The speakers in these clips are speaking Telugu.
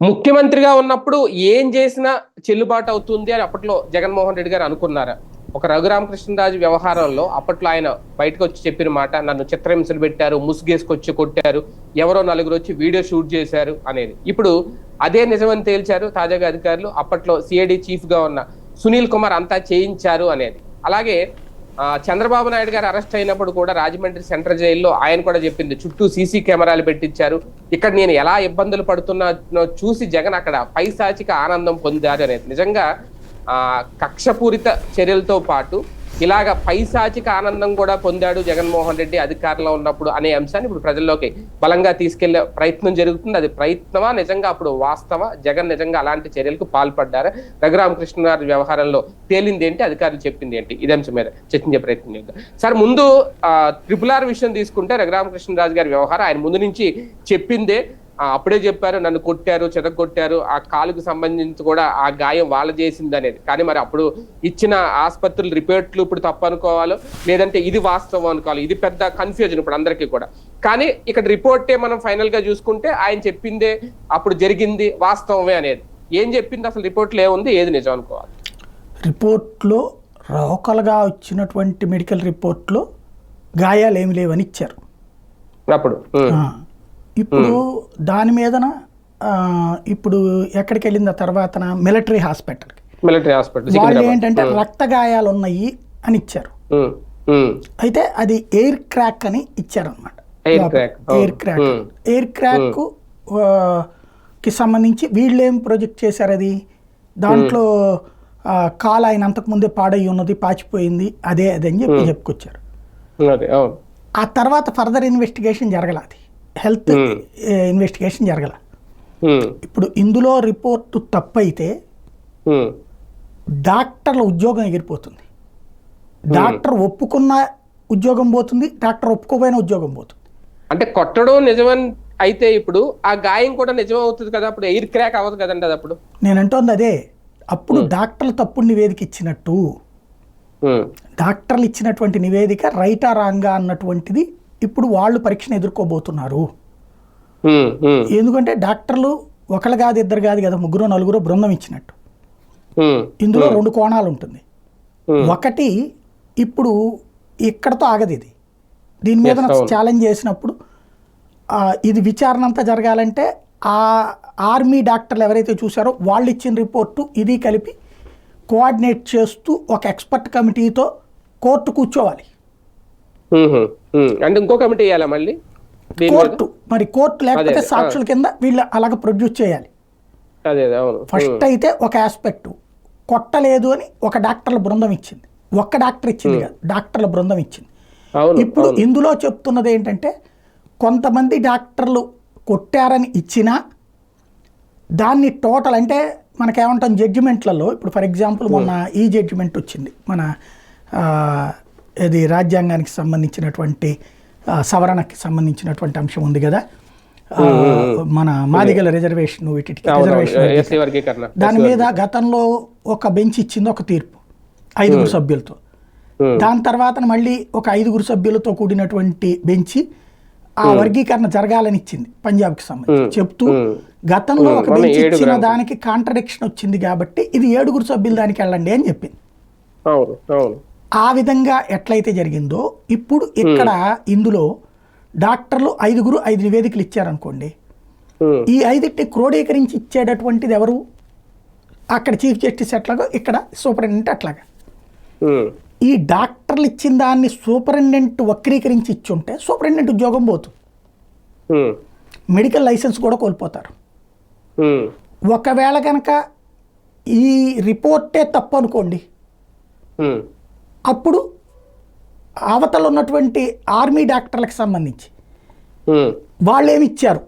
ముఖ్యమంత్రిగా ఉన్నప్పుడు ఏం చేసినా చెల్లుబాటు అవుతుంది అని అప్పట్లో జగన్మోహన్ రెడ్డి గారు అనుకున్నారా? ఒక రఘురామకృష్ణరాజు వ్యవహారంలో అప్పట్లో ఆయన బయటకు వచ్చి చెప్పిన మాట నన్ను చిత్రహింసలు పెట్టారు ముసుగేసుకొచ్చి కొట్టారు ఎవరో నలుగురు వచ్చి వీడియో షూట్ చేశారు అనేది. ఇప్పుడు అదే నిజమని తేల్చారు తాజాగా అధికారులు అప్పట్లో సిఐడి చీఫ్గా ఉన్న సునీల్ కుమార్ అంతా చేయించారు అనేది. అలాగే చంద్రబాబు నాయుడు గారు అరెస్ట్ అయినప్పుడు కూడా రాజమండ్రి సెంట్రల్ జైల్లో ఆయన కూడా చెప్పింది చుట్టూ సీసీ కెమెరాలు పెట్టించారు. ఇక్కడ నేను ఎలా ఇబ్బందులు పడుతున్నానో చూసి జగన్ అక్కడ పైశాచిక ఆనందం పొందారు అనేది. నిజంగా ఆ కక్షపూరిత చర్యలతో పాటు ఇలాగ పైశాచిక ఆనందం కూడా పొందాడు జగన్మోహన్ రెడ్డి అధికారంలో ఉన్నప్పుడు అనే అంశాన్ని ఇప్పుడు ప్రజల్లోకి బలంగా తీసుకెళ్ళే ప్రయత్నం జరుగుతుంది. అది ప్రయత్నమా? నిజంగా అప్పుడు వాస్తవ జగన్ నిజంగా అలాంటి చర్యలకు పాల్పడ్డారా? రఘురామకృష్ణరాజు వ్యవహారంలో తేలింది ఏంటి? అధికారులు చెప్పింది ఏంటి? ఇదే అంశం మీద చర్చించే ప్రయత్నం చేద్దాం. సార్ ముందు ట్రిపుల్ ఆర్ విషయం తీసుకుంటే రఘురామకృష్ణరాజు గారి వ్యవహారం ఆయన ముందు నుంచి చెప్పిందే అప్పుడే చెప్పారు నన్ను కొట్టారు చెదగొట్టారు ఆ కాలుకు సంబంధించి కూడా ఆ గాయం వాళ్ళ చేసింది అనేది కానీ మరి అప్పుడు ఇచ్చిన ఆసుపత్రులు రిపోర్ట్లు ఇప్పుడు తప్పు అనుకోవాలో లేదంటే ఇది వాస్తవం అనుకోవాలి ఇది పెద్ద కన్ఫ్యూజన్ ఇప్పుడు అందరికీ కూడా. కానీ ఇక్కడ రిపోర్టే మనం ఫైనల్గా చూసుకుంటే ఆయన చెప్పిందే అప్పుడు జరిగింది వాస్తవమే అనేది. ఏం చెప్పింది అసలు రిపోర్ట్లో ఏముంది ఏది నిజం అనుకోవాలి? రిపోర్ట్లో లోకల్గా వచ్చినటువంటి మెడికల్ రిపోర్ట్లో గాయాలు ఏమి లేవని ఇచ్చారు. అప్పుడు ఇప్పుడు దాని మీదన ఇప్పుడు ఎక్కడికి వెళ్ళిన తర్వాతన మిలిటరీ హాస్పిటల్కి. మిలిటరీ హాస్పిటల్ వాళ్ళు. ఏంటంటే రక్త గాయాలు ఉన్నాయి అని ఇచ్చారు. అయితే అది ఎయిర్ క్రాక్ అని Air crack. Air crack. Air క్రాక్కి సంబంధించి వీళ్ళు ఏం ప్రొజెక్ట్ చేశారు అది దాంట్లో కాలు ఆయన అంతకుముందే పాడై ఉన్నది పాచిపోయింది అదే అదే అని చెప్పి చెప్పుకొచ్చారు. ఆ తర్వాత ఫర్దర్ ఇన్వెస్టిగేషన్ జరగల అది. హెల్త్. ఇన్వెస్టిగేషన్ జరగల. ఇప్పుడు ఇందులో రిపోర్టు తప్పైతే డాక్టర్ల ఉద్యోగం ఎగిరిపోతుంది. డాక్టర్ ఒప్పుకున్న ఉద్యోగం పోతుంది డాక్టర్ ఒప్పుకోపోయిన ఉద్యోగం పోతుంది. అంటే కొట్టడం నిజమని అయితే ఇప్పుడు ఆ గాయం కూడా నిజం అవుతుంది కదా అప్పుడు ఎయిర్ క్రాక్ అవ్వదు కదండి అది అప్పుడు? నేను అంటోంది అదే. అప్పుడు డాక్టర్లు తప్పుడు నివేదిక ఇచ్చినట్టు డాక్టర్లు ఇచ్చినటువంటి నివేదిక రైటా రాంగా అన్నటువంటిది ఇప్పుడు వాళ్ళు పరీక్షను ఎదుర్కోబోతున్నారు. ఎందుకంటే డాక్టర్లు ఒకళ్ళు కాదు ఇద్దరు కాదు కదా ముగ్గురు నలుగురు బృందం ఇచ్చినట్టు. ఇందులో రెండు కోణాలు ఉంటుంది. ఒకటి ఇప్పుడు ఇక్కడతో ఆగదు ఇది. దీని మీద. ఛాలెంజ్ చేసినప్పుడు ఇది విచారణ అంతా జరగాలంటే ఆ ఆర్మీ డాక్టర్లు ఎవరైతే చూసారో వాళ్ళు ఇచ్చిన రిపోర్టు ఇది కలిపి కోఆర్డినేట్ చేస్తూ ఒక ఎక్స్పర్ట్ కమిటీతో కోర్టు కూర్చోవాలి. అంటే ఇంకో కమిటీ వేయాలా మళ్ళీ? కోర్టు మరి కోర్టు లేకపోతే సాక్షుల కింద వీళ్ళు అలాగ ప్రొడ్యూస్ చేయాలి. ఫస్ట్ అయితే ఒక ఆస్పెక్ట్ కొట్టలేదు అని ఒక డాక్టర్ల బృందం ఇచ్చింది. ఒక్క డాక్టర్ ఇచ్చింది కాదు డాక్టర్ల బృందం ఇచ్చింది. ఇప్పుడు ఇందులో చెప్తున్నది ఏంటంటే కొంతమంది డాక్టర్లు కొట్టారని ఇచ్చినా దాన్ని టోటల్ అంటే మనకేమంటాం జడ్జిమెంట్లలో ఇప్పుడు ఫర్ ఎగ్జాంపుల్ మొన్న ఈ జడ్జిమెంట్ వచ్చింది. మన ఇది రాజ్యాంగానికి సంబంధించినటువంటి సవరణకి సంబంధించినటువంటి అంశం ఉంది కదా. మన మాదిగల రిజర్వేషన్ వీటికి రిజర్వేషన్ దాని మీద గతంలో ఒక బెంచ్ ఇచ్చింది ఒక తీర్పు ఐదుగురు సభ్యులతో. దాని తర్వాత మళ్ళీ ఒక ఐదుగురు సభ్యులతో కూడినటువంటి బెంచి ఆ వర్గీకరణ జరగాలని ఇచ్చింది పంజాబ్కి సంబంధించి. చెప్తూ. గతంలో ఒక బెంచ్ ఇచ్చిన. దానికి కాంట్రడిక్షన్ వచ్చింది కాబట్టి ఇది ఏడుగురు సభ్యుల దానికి వెళ్ళండి అని చెప్పింది. ఆ విధంగా ఎట్లయితే జరిగిందో ఇప్పుడు ఇక్కడ ఇందులో డాక్టర్లు ఐదుగురు ఐదు నివేదికలు ఇచ్చారనుకోండి. ఉమ్, ఈ ఐదింటి క్రోడీకరించి ఇచ్చేటటువంటిది ఎవరు? అక్కడ చీఫ్ జస్టిస్ ఎట్లాగో ఇక్కడ సూపరింటెండెంట్ అట్లాగా. ఉమ్, ఈ డాక్టర్లు ఇచ్చిన దాన్ని సూపరింటెండెంట్ వక్రీకరించి ఇచ్చుంటే సూపరింటెండెంట్ ఉద్యోగం పోతుంది మెడికల్ లైసెన్స్ కూడా కోల్పోతారు. ఒకవేళ కనుక ఈ రిపోర్టే తప్పు అనుకోండి. అప్పుడు అవతల ఉన్నటువంటి ఆర్మీ డాక్టర్లకు సంబంధించి వాళ్ళు ఏమి ఇచ్చారు.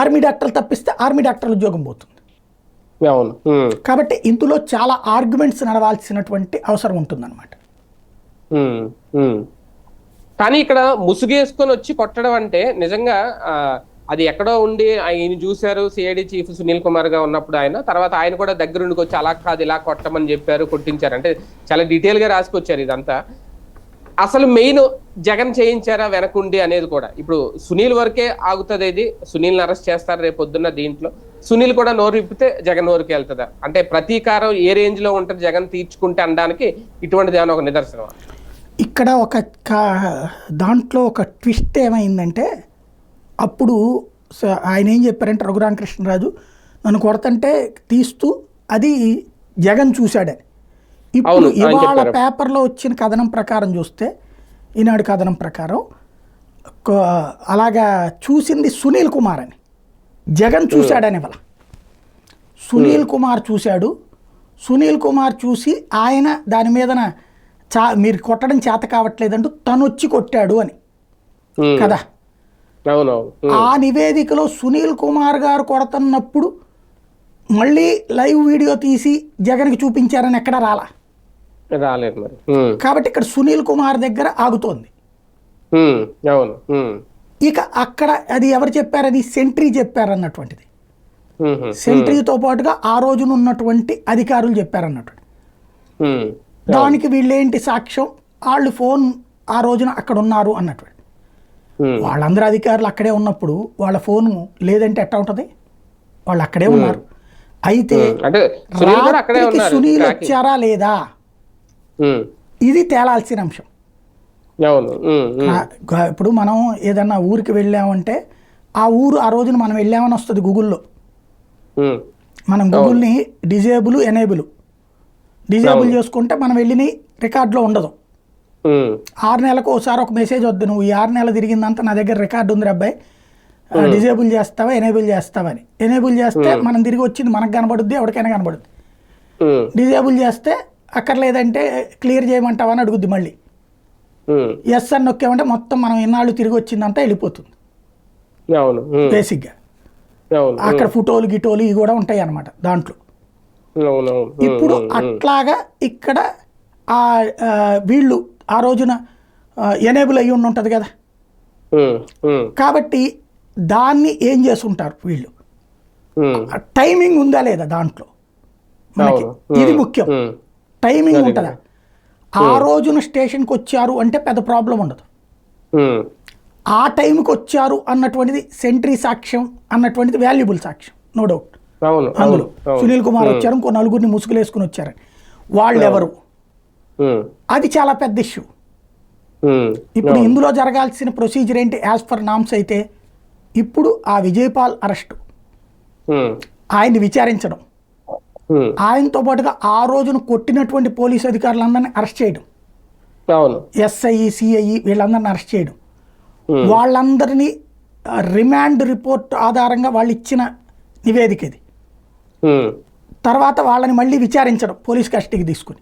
ఆర్మీ డాక్టర్లు తప్పిస్తే ఆర్మీ డాక్టర్ల ఉద్యోగం పోతుంది. అవును. కాబట్టి ఇందులో చాలా ఆర్గ్యుమెంట్స్ నడవాల్సినటువంటి అవసరం ఉంటుందన్నమాట. కానీ ఇక్కడ ముసుగేసుకొని వచ్చి కొట్టడం అంటే నిజంగా అది ఎక్కడో ఉండి ఆయన చూశారు. సిఐడి చీఫ్ సునీల్ కుమార్గా ఉన్నప్పుడు ఆయన. తర్వాత ఆయన కూడా దగ్గరుండికి వచ్చి అలా కాదు ఇలా కొట్టమని చెప్పారు కొట్టించారు. అంటే చాలా డీటెయిల్గా రాసుకొచ్చారు ఇదంతా. అసలు మెయిన్ జగన్ చేయించారా వెనకుండి అనేది కూడా. ఇప్పుడు సునీల్ వరకే ఆగుతుంది ఇది. సునీల్ని అరెస్ట్ చేస్తారు రేపు పొద్దున్న దీంట్లో. సునీల్ కూడా నోరు విప్పితే జగన్ నోరుకి వెళ్తుందా? అంటే ప్రతీకారం ఏ రేంజ్లో ఉంటుంది జగన్ తీర్చుకుంటే అనడానికి ఇటువంటిది ఏమైనా ఒక నిదర్శనం ఇక్కడ ఒక దాంట్లో ఒక ట్విస్ట్ ఏమైందంటే అప్పుడు ఆయన ఏం చెప్పారంటే రఘురామకృష్ణరాజు నన్ను కొడతంటే తీస్తూ అది జగన్ చూశాడని ఇప్పుడు ఇవాళ. పేపర్లో వచ్చిన కథనం ప్రకారం చూస్తే ఈనాడు కథనం ప్రకారం అలాగా చూసింది సునీల్ కుమార్ అని. జగన్ చూశాడని ఇవాళ. సునీల్ కుమార్ చూశాడు. సునీల్ కుమార్ చూసి ఆయన దాని మీదన చా మీరు కొట్టడం చేత కావట్లేదంటూ తను వచ్చి కొట్టాడు అని. కదా? ఆ నివేదికలో సునీల్ కుమార్ గారు కొడుతున్నప్పుడు మళ్ళీ లైవ్ వీడియో తీసి జగన్కి చూపించారని ఎక్కడ రాలా? రాలేదు మరి. కాబట్టి ఇక్కడ సునీల్ కుమార్ దగ్గర ఆగుతోంది. అవును. ఇక అక్కడ అది ఎవరు చెప్పారు? అది సెంట్రీ చెప్పారన్నటువంటిది. సెంట్రీతో పాటుగా ఆ రోజున ఉన్నటువంటి అధికారులు చెప్పారన్నటువంటి ఉమ్, దానికి వీళ్ళేంటి సాక్ష్యం? వాళ్ళు ఫోన్ ఆ రోజున అక్కడ ఉన్నారు అన్నటువంటి ఉమ్, వాళ్ళందరూ అధికారులు అక్కడే ఉన్నప్పుడు వాళ్ళ ఫోను లేదంటే ఎట్లా ఉంటుంది? వాళ్ళు అక్కడే ఉన్నారు. అయితే అంటే సునీల్ రాత్రికి. వచ్చారా లేదా? ఇది తేలాల్సిన అంశం. ఇప్పుడు మనం ఏదన్నా ఊరికి వెళ్ళామంటే ఆ ఊరు ఆ రోజున మనం వెళ్ళామని వస్తుంది గూగుల్లో. మనం గూగుల్ని డిజేబుల్ ఎనేబుల్. డిజేబుల్ చేసుకుంటే మనం వెళ్ళిన రికార్డులో ఉండదు. ఆరు నెలలకు ఒకసారి ఒక మెసేజ్ వద్దు నువ్వు ఈ ఆరు నెలలు తిరిగిందంతా నా దగ్గర రికార్డు ఉంది అబ్బాయి. డిజేబుల్ చేస్తావా ఎనేబుల్ చేస్తావా అని. ఎనేబుల్ చేస్తే మనం తిరిగి వచ్చింది మనకు కనబడుద్ది ఎవరికైనా కనబడుద్ది. డిజేబుల్ చేస్తే అక్కర్లేదంటే క్లియర్ చేయమంటావా అని అడుగుద్ది మళ్ళీ. ఎస్ అని నొక్కామంటే మొత్తం మనం ఇన్నాళ్ళు తిరిగి వచ్చిందంతా వెళ్ళిపోతుంది. బేసిక్గా అక్కడ ఫోటోలు గిటోలు ఇవి కూడా ఉంటాయి అన్నమాట దాంట్లో. ఇప్పుడు అట్లాగా ఇక్కడ ఆ, వీళ్ళు ఆ రోజున ఎనేబుల్ అయ్యి ఉండి ఉంటుంది కదా కాబట్టి దాన్ని ఏం చేసుంటారు వీళ్ళు? టైమింగ్ ఉందా లేదా దాంట్లో? మనకి. ఇది ముఖ్యం. టైమింగ్ ఉంటుందా? ఆ రోజున స్టేషన్కి వచ్చారు అంటే పెద్ద ప్రాబ్లం ఉండదు. ఆ టైంకి వచ్చారు అన్నటువంటిది సెంట్రీ సాక్ష్యం అన్నటువంటిది వాల్యుబుల్ సాక్ష్యం. No doubt. అందులో సునీల్ కుమార్ వచ్చారు ఇంకో నలుగురిని ముసుగులేసుకుని వచ్చారని వాళ్ళు ఎవరు అది చాలా పెద్ద ఇష్యూ ఉమ్, ఇప్పుడు ఇందులో జరగాల్సిన ప్రొసీజర్ ఏంటి? యాజ్ పర్ నామ్స్ అయితే ఇప్పుడు ఆ విజయపాల్ అరెస్టు ఉమ్, ఆయన్ని విచారించడం. ఆయనతో పాటుగా ఆ రోజున కొట్టినటువంటి పోలీసు అధికారులందరినీ అరెస్ట్ చేయడం. ఎస్ఐ సిఐ వీళ్ళందరిని అరెస్ట్ చేయడం. వాళ్ళందరినీ రిమాండ్ రిపోర్ట్ ఆధారంగా వాళ్ళు ఇచ్చిన నివేదిక ఇది. తర్వాత వాళ్ళని మళ్ళీ విచారించడం పోలీస్ కస్టడీకి తీసుకుని.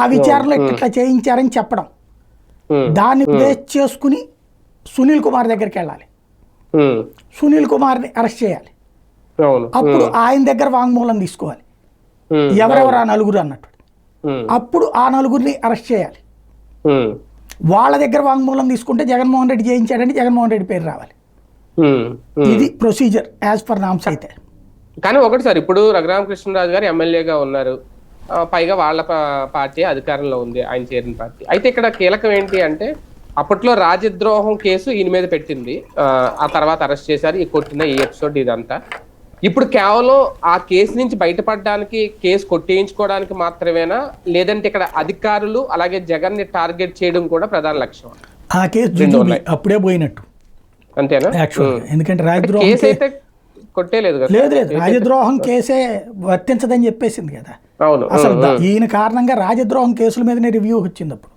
ఆ విచారణలో ఇట్లా చేయించారని చెప్పడం. దాన్ని బేస్ చేసుకుని సునీల్ కుమార్ దగ్గరికి వెళ్ళాలి. సునీల్ కుమార్ని అరెస్ట్ చేయాలి. అప్పుడు ఆయన దగ్గర వాంగ్మూలం తీసుకోవాలి. ఎవరెవరు ఆ నలుగురు అన్నట్టు. అప్పుడు ఆ నలుగురిని అరెస్ట్ చేయాలి. వాళ్ళ దగ్గర వాంగ్మూలం తీసుకుంటే జగన్మోహన్ రెడ్డి చేయించాడంటే జగన్మోహన్ రెడ్డి పేరు రావాలి. ఇది ప్రొసీజర్ యాజ్ పర్ నామ్స్ అయితే కానీ ఒకటి సార్ ఇప్పుడు రఘురామకృష్ణరాజు గారు ఎమ్మెల్యేగా ఉన్నారు. పైగా వాళ్ళ పార్టీ అధికారంలో ఉంది ఆయన చేరిన పార్టీ. అయితే ఇక్కడ కీలకం ఏంటి అంటే అప్పట్లో రాజద్రోహం కేసు ఈయన మీద పెట్టింది. ఆ, తర్వాత అరెస్ట్ చేశారు ఈ కొట్టిన ఈ ఎపిసోడ్ ఇదంతా. ఇప్పుడు కేవలం ఆ కేసు నుంచి బయటపడడానికి కేసు కొట్టేయించుకోవడానికి మాత్రమేనా? లేదంటే ఇక్కడ అధికారులు అలాగే జగన్ని టార్గెట్ చేయడం కూడా ప్రధాన లక్ష్యం ఆ కేసు అప్పుడే పోయినట్టు. అంతేనా? ఎందుకంటే రాజద్రోహం కేసు కే- అయితే కొట్టేలేదు కదా. లేదు లేదు. రాజద్రోహం కేసే వర్తించదని చెప్పేసింది కదా. అసలు ఈయన కారణంగా రాజద్రోహం కేసుల మీదనే రివ్యూ వచ్చింది అప్పుడు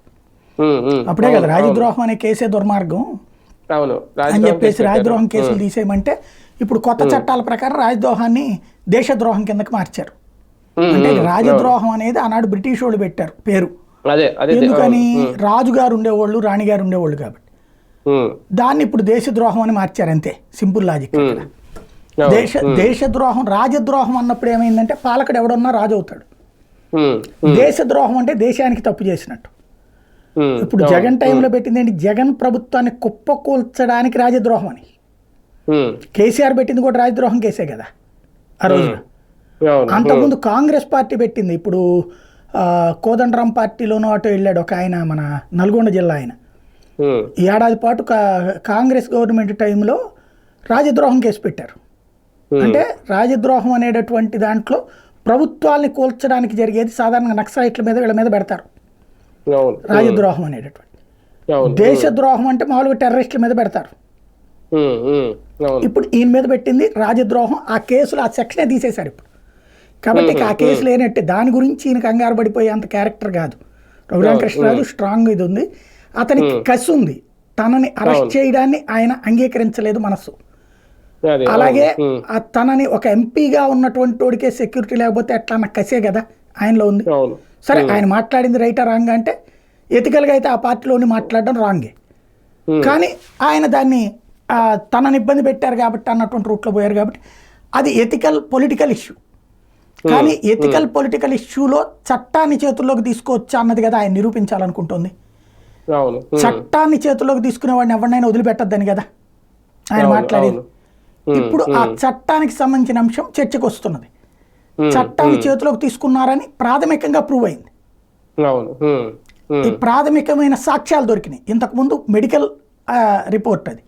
అప్పుడే కదా రాజద్రోహం అనే కేసే దుర్మార్గం. అని చెప్పేసి రాజద్రోహం కేసులు తీసేయమంటే ఇప్పుడు కొత్త చట్టాల ప్రకారం రాజద్రోహాన్ని దేశద్రోహం కిందకి మార్చారు. అంటే రాజద్రోహం అనేది ఆనాడు బ్రిటిష్ వాళ్ళు పెట్టారు పేరు. ఎందుకని? రాజుగారు ఉండేవాళ్ళు రాణిగారు ఉండేవాళ్ళు కాబట్టి. దాన్ని ఇప్పుడు దేశద్రోహం అని మార్చారు అంతే సింపుల్ లాజిక్ దేశ దేశద్రోహం రాజద్రోహం అన్నప్పుడు ఏమైందంటే పాలకుడు ఎవడన్నా రాజు అవుతాడు. దేశద్రోహం అంటే దేశానికి తప్పు చేసినట్టు. ఇప్పుడు జగన్ టైంలో పెట్టింది ఏంటి? జగన్ ప్రభుత్వాన్ని కుప్పకూల్చడానికి రాజద్రోహం అని. కేసీఆర్ పెట్టింది కూడా రాజద్రోహం కేసే కదా ఆ రోజున. అంతకుముందు కాంగ్రెస్ పార్టీ పెట్టింది. ఇప్పుడు కోదండరాం పార్టీలోనూ అటు వెళ్ళాడు ఒక ఆయన మన నల్గొండ జిల్లా ఆయన. ఏడాది పాటు కాంగ్రెస్ గవర్నమెంట్ టైంలో రాజద్రోహం కేసు పెట్టారు. అంటే రాజద్రోహం అనేటటువంటి దాంట్లో ప్రభుత్వాల్ని కూల్చడానికి జరిగేది సాధారణంగా నక్సలైట్ల మీద వీళ్ళ మీద పెడతారు. అవును. రాజద్రోహం అనేటటువంటి. అవును. దేశద్రోహం అంటే మామూలుగా టెర్రరిస్టుల మీద పెడతారు. ఇప్పుడు ఈయన మీద పెట్టింది రాజద్రోహం ఆ కేసులో ఆ సెక్షనే తీసేశారు ఇప్పుడు. కాబట్టి ఆ కేసు లేనట్టే. దాని గురించి ఈయన కంగారు పడిపోయే అంత క్యారెక్టర్ కాదు. రఘురామకృష్ణరాజు స్ట్రాంగ్ ఇది ఉంది. అతనికి కసి ఉంది. తనని అరెస్ట్ చేయడాన్ని ఆయన అంగీకరించలేదు మనస్సు. అలాగే తనని ఒక ఎంపీగా ఉన్నటువంటి వాడికే సెక్యూరిటీ లేకపోతే ఎట్లా అన్న కసే కదా ఆయనలో ఉంది. సరే ఆయన మాట్లాడింది రైటా రాంగ్ అంటే ఎతికల్గా అయితే ఆ పార్టీలోని మాట్లాడడం రాంగే. కానీ ఆయన దాన్ని తనని ఇబ్బంది పెట్టారు కాబట్టి అన్నటువంటి రూట్లో పోయారు కాబట్టి అది ఎథికల్ పొలిటికల్ ఇష్యూ. కానీ ఎథికల్ పొలిటికల్ ఇష్యూలో చట్టాన్ని చేతుల్లోకి తీసుకోవచ్చా అన్నది కదా ఆయన నిరూపించాలనుకుంటుంది. చట్టాన్ని చేతుల్లోకి తీసుకునే వాడిని ఎవరినైనా వదిలిపెట్టద్దని కదా ఆయన మాట్లాడేది. ఇప్పుడు ఆ చట్టానికి సంబంధించిన అంశం చర్చకు వస్తున్నది చట్టాన్ని చేతిలోకి తీసుకున్నారని ప్రాథమికంగా ప్రూవ్ అయింది. ఈ ప్రాథమికమైన సాక్ష్యాలు దొరికినాయి. ఇంతకుముందు మెడికల్ రిపోర్ట్ అది.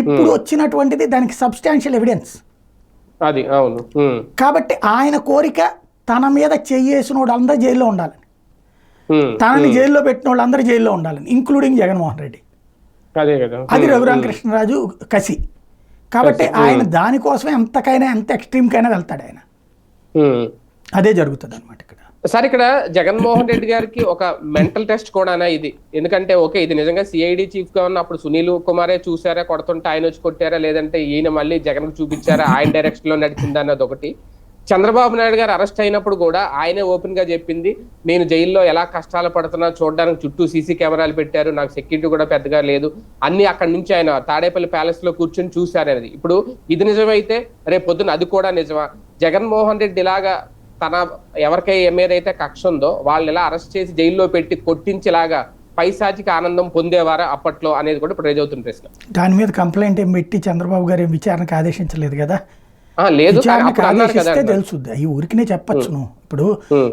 ఇప్పుడు వచ్చినటువంటిది దానికి సబ్స్టాన్షియల్ ఎవిడెన్స్ అది అవును కాబట్టి ఆయన కోరిక తన మీద చెయ్యేసిన వాళ్ళందరూ జైల్లో ఉండాలని. తనని జైల్లో పెట్టిన వాళ్ళందరూ జైల్లో ఉండాలని ఇంక్లూడింగ్ జగన్మోహన్ రెడ్డి. అదే కదా అది రఘురామకృష్ణరాజు కసి. కాబట్టి ఆయన దానికోసమే ఎంతకైనా ఎంత ఎక్స్ట్రీమ్కైనా వెళ్తాడు ఆయన. అదే జరుగుతుంది అనమాట ఇక్కడ. సార్ ఇక్కడ జగన్మోహన్ రెడ్డి గారికి ఒక మెంటల్ టెస్ట్ కూడానా ఇది? ఎందుకంటే ఓకే ఇది నిజంగా సిఐడి చీఫ్గా ఉన్న అప్పుడు సునీల్ కుమారే చూసారా కొడుతుంటే ఆయన వచ్చి కొట్టారా లేదంటే ఈయన మళ్ళీ జగన్ చూపించారా ఆయన డైరెక్షన్లో నడిచిందా అన్నది ఒకటి. చంద్రబాబు నాయుడు గారు అరెస్ట్ అయినప్పుడు కూడా ఆయనే ఓపెన్గా చెప్పింది నేను జైల్లో ఎలా కష్టాలు పడుతున్నా చూడడానికి చుట్టూ సీసీ కెమెరాలు పెట్టారు నాకు సెక్యూరిటీ కూడా పెద్దగా లేదు. అన్ని అక్కడి నుంచి ఆయన తాడేపల్లి ప్యాలెస్లో కూర్చొని చూశారనేది ఇప్పుడు ఇది నిజమైతే రేపు పొద్దున అది కూడా నిజమా? జగన్మోహన్ రెడ్డి ఇలాగా తన ఎవరికై ఏమేదైతే కక్ష ఉందో వాళ్ళు ఇలా అరెస్ట్ చేసి జైల్లో పెట్టి కొట్టించేలాగా పైశాచిక ఆనందం పొందేవారా అప్పట్లో అనేది కూడా ఇప్పుడు రేజ్ ప్రశ్న. దాని మీద కంప్లైంట్ ఏం పెట్టి చంద్రబాబు గారు ఏం విచారణకు ఆదేశించలేదు కదా? లేదు ఆదేశిస్తే తెలుసుద్ది. ఈ ఊరికినే చెప్పచ్చు నువ్వు. ఇప్పుడు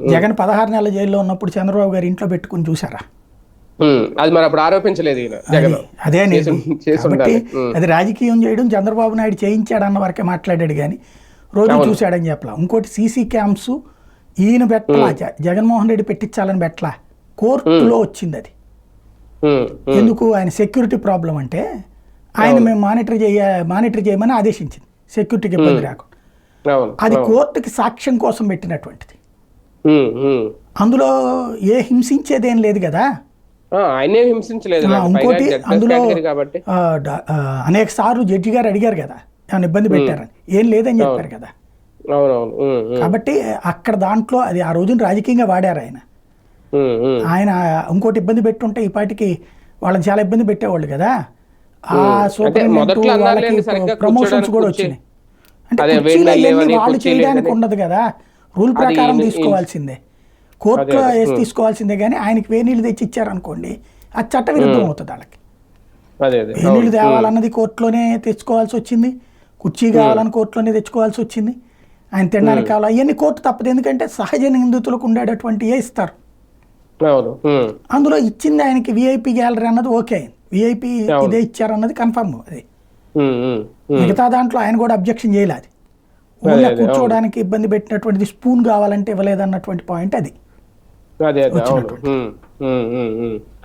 జగన్ పదహారు నెలల జైల్లో ఉన్నప్పుడు చంద్రబాబు గారు ఇంట్లో పెట్టుకుని చూసారా అది మరి అప్పుడు ఆరోపించలేదు అది- కాబట్టి. అది రాజకీయం చేయడం చంద్రబాబు నాయుడు చేయించాడు అన్న వరకే మాట్లాడాడు కానీ రోజు చూశాడని చెప్పలా. ఇంకోటి సీసీ క్యామ్స్ ఈయన పెట్టలా జగన్మోహన్ రెడ్డి పెట్టించాలని పెట్టలా కోర్టులో వచ్చింది అది. ఎందుకు? ఆయన సెక్యూరిటీ ప్రాబ్లం అంటే ఆయన మేము మానిటర్ చేయ మానిటర్ చేయమని ఆదేశించింది. సెక్యూరిటీకి ఇబ్బంది రాకుండా అది కోర్టుకి సాక్ష్యం కోసం పెట్టినటువంటిది. అందులో ఏ హింసించేదేం లేదు కదా. హింసించలేదు. ఇంకోటి అందులో అనేక సార్లు జడ్జి గారు అడిగారు కదా. ఏమైనా ఇబ్బంది పెట్టారని. ఏం లేదని చెప్పారు కదా. కాబట్టి అక్కడ దాంట్లో అది ఆ రోజున రాజకీయంగా వాడారు ఆయన. ఆయన ఇంకోటి ఇబ్బంది పెట్టుంటే ఈ పాటికి వాళ్ళని చాలా ఇబ్బంది పెట్టేవాళ్ళు కదా. ప్రమోషన్స్ కూడా వచ్చినాయి. అంటే వాళ్ళు చేయడానికి. ఉండదు కదా. రూల్ ప్రకారం తీసుకోవాల్సిందే. కోర్టులో వేసి తీసుకోవాల్సిందే కానీ ఆయనకి వేడి నీళ్ళు తెచ్చి ఇచ్చారనుకోండి అది చట్ట విరుద్ధం అవుతుంది వాళ్ళకి. అదే అదే. వేడి నీళ్ళు తేవాలన్నది కోర్టులోనే తెచ్చుకోవాల్సి వచ్చింది. కుర్చీ కావాలని కోర్టులోనే తెచ్చుకోవాల్సి వచ్చింది. ఆయన తినడానికి కావాలి? అవన్నీ కోర్టు తప్పదు. ఎందుకంటే సహజ నిందితులకు ఉండేటటువంటి ఏ ఇస్తారు అందులో ఇచ్చింది ఆయనకి విఐపి గ్యాలరీ అన్నది ఓకే అయింది. విఐపి. ఇదే ఇచ్చారన్నది కన్ఫర్మ్ అది. మిగతా దాంట్లో ఆయన కూడా అబ్జెక్షన్ చేయలేదు ఊళ్ళో కూర్చోవడానికి ఇబ్బంది పెట్టినటువంటిది స్పూన్ కావాలంటే ఇవ్వలేదన్నటువంటి పాయింట్ అది.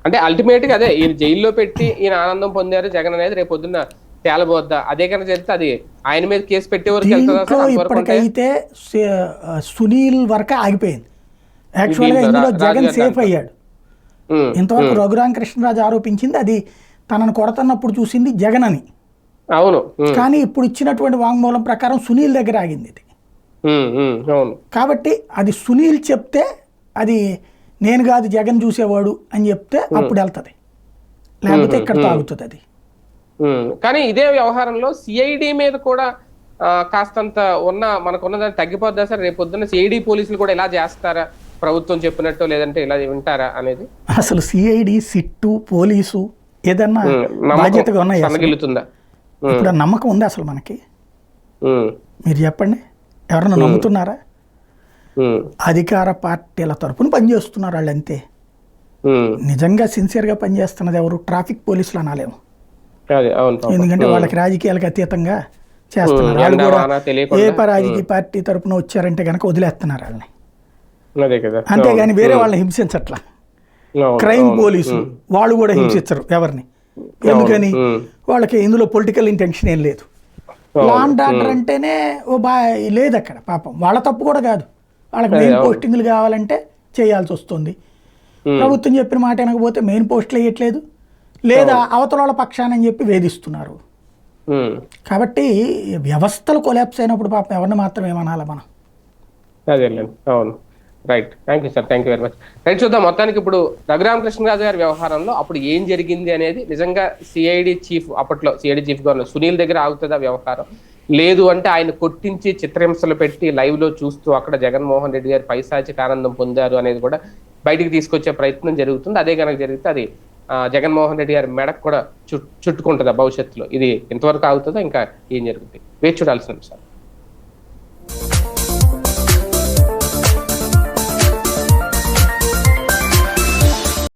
అంటే అల్టిమేట్గా అదే ఈయన జైల్లో పెట్టి ఈయన ఆనందం పొందారు జగన్ అనేది రేపు పొద్దున్న తేలబోద్దా అదే కనుక జరిగితే అది ఆయన మీద కేసు పెట్టే వరకు వెళ్తుందా దీంట్లో సార్? అంతవరకు ఉంటే? ఇప్పటికైతే సునీల్ వరకే ఆగిపోయింది యాక్చువల్గా ఇందులో జగన్ సేఫ్. అయ్యాడు ఇంతవరకు రఘురామ కృష్ణరాజు ఆరోపించింది అది తనను కొడుతున్నప్పుడు చూసింది జగన్ అని అవును కానీ ఇప్పుడు ఇచ్చినటువంటి వాంగ్మూలం ప్రకారం సునీల్ దగ్గర ఆగింది ఇది. కాబట్టి అది సునీల్ చెప్తే అది నేను కాదు జగన్ చూసేవాడు అని చెప్తే అప్పుడు వెళ్తుంది. లేకపోతే ఇక్కడ తాగుతుంది అది. కానీ ఇదే వ్యవహారంలో సిఐడి మీద కూడా కాస్తంత ఉన్న మనకున్న దాన్ని తగ్గిపోద్దా సార్? రేపు పొద్దున్న సిఐడి పోలీసులు కూడా ఇలా చేస్తారా? ప్రభుత్వం చెప్పినట్టు లేదంటే ఇలా వింటారా అనేది? అసలు సిఐడి సిట్టు పోలీసు ఏదన్నా బాధ్యతగా ఉన్నాయి ఇప్పుడు నమ్మకం ఉంది అసలు మనకి? మీరు చెప్పండి. ఎవరన్నా నమ్ముతున్నారా? అధికార పార్టీల తరపున పనిచేస్తున్నారు వాళ్ళు అంతే నిజంగా సిన్సియర్గా పనిచేస్తున్నది ఎవరు? ట్రాఫిక్ పోలీసులు అనాలేము. ఎందుకంటే వాళ్ళకి రాజకీయాలకు అతీతంగా చేస్తున్నారు. వాళ్ళు కూడా ఏ రాజకీయ పార్టీ తరపున వచ్చారంటే కనుక వదిలేస్తున్నారు వాళ్ళని. అంతేగాని వేరే వాళ్ళని హింసించట్లా. క్రైమ్. పోలీసులు వాళ్ళు కూడా హింసించరు ఎవరిని. ఎందుకని. వాళ్ళకి ఇందులో పొలిటికల్ ఇంటెన్షన్ ఏం లేదు. అవును. లాండ్ ఆర్డర్ అంటేనే ఓ బా లేదు అక్కడ పాపం. వాళ్ళ తప్పు కూడా కాదు. వాళ్ళకి మెయిన్ పోస్టింగ్లు కావాలంటే చేయాల్సి వస్తుంది. ప్రభుత్వం చెప్పిన మాట వినకపోతే మెయిన్ పోస్టులు వేయట్లేదు. లేదా అవతల వాళ్ళ పక్షానని చెప్పి వేధిస్తున్నారు. కాబట్టి వ్యవస్థలు కొలాప్స్ అయినప్పుడు పాపం ఎవరిని మాత్రం ఏమనాలి మనం? అదేలేండి. అవును. Right thank you sir thank you very much right చూద్దాం మొత్తానికి ఇప్పుడు రఘురామకృష్ణరాజు గారి వ్యవహారంలో అప్పుడు ఏం జరిగింది అనేది నిజంగా సిఐడి చీఫ్ అప్పట్లో సిఐడి చీఫ్గా ఉన్న సునీల్ దగ్గర ఆగుతుందా వ్యవహారం? లేదు అంటే ఆయన కొట్టించి చిత్రహింసలు పెట్టి లైవ్లో చూస్తూ అక్కడ జగన్మోహన్ రెడ్డి గారి పైశాచిక ఆనందం పొందారు అనేది కూడా బయటికి తీసుకొచ్చే ప్రయత్నం జరుగుతుంది. అదే కనుక జరిగితే అది జగన్మోహన్ రెడ్డి గారి మెడకు కూడా చుట్టుకుంటుందా భవిష్యత్తులో? ఇది ఎంతవరకు ఆగుతుందో? ఇంకా ఏం జరుగుతుంది? వేచి చూడాల్సిన అంశాలు